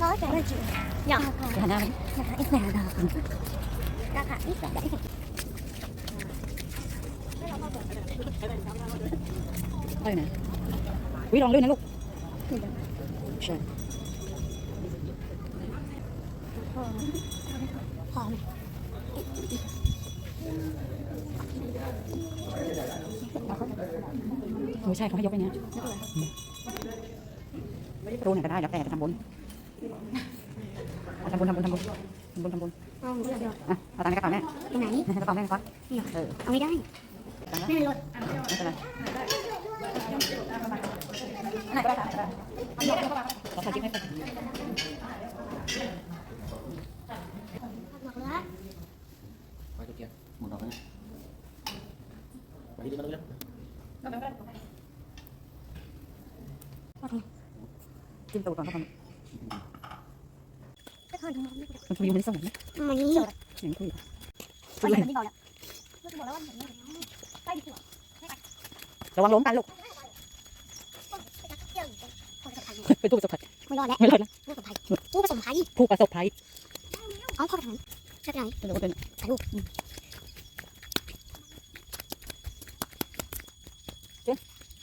có cái là chuyện nhỏ cả nào cả ít là đó cả cả ít là đấy đây nè quý đồng lên này lúc Sure. Home. กใช่หอมโอ้ใช่เขาให้ยกไปเนี้ยรูไหนก็ได้แล้วแต่จะทำบุญทำบุญทำบุญทำบุญทำบุญทำบุญเอาเดี๋ยวอะเอาตังค์ในกระเป๋าแม่ตรงไหนในกระเป๋าแม่ก่อนเออเอาไม่ได้ตังค์แล้วไม่เป็นรถไม่เป็นไรไหนก็ได้ค่ะขอถ่ายคลิปให้ บอกแล้ว ไปตัวเกียร์หมุนออกนะ ไปที่มาตรงนี้จิ้มตูดก่อนเข้าไปก็ทอดมันไม่ได้มันคุยมันไม่ส่งนะมันนี่เสียงคุยไม่ได้บอกแล้วบอกแล้วว่ามันใกล้ดีกว่าระวังล้มกันลูกเที่ยวเป็นผู้ประสบภัยไม่รอดแล้วไม่รอดนะผู้ประสบภัยผู้ประสบภัยผู้ประสบภัยเอาพ่อไปไหนใช่ไหมเป็นคนเป็นถ่ายรูปเป็นเต็มแล้วพ่อตื่นทำไมอะทำใกล้หน่อยรถมาลุกพ่อถ่ายภา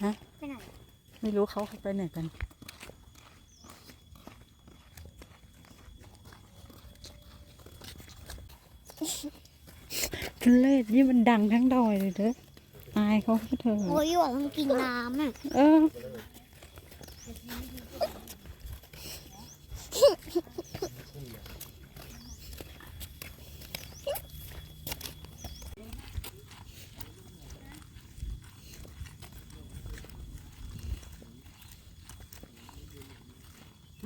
เหนื่อยไปไหนไม่รู้เขาไปไหนกัน ทุเรศนี่มันดังทั้งดอยเลยเด้ออายเขาเถอะโอ้ยบอกมันกินน้ำอะ เออ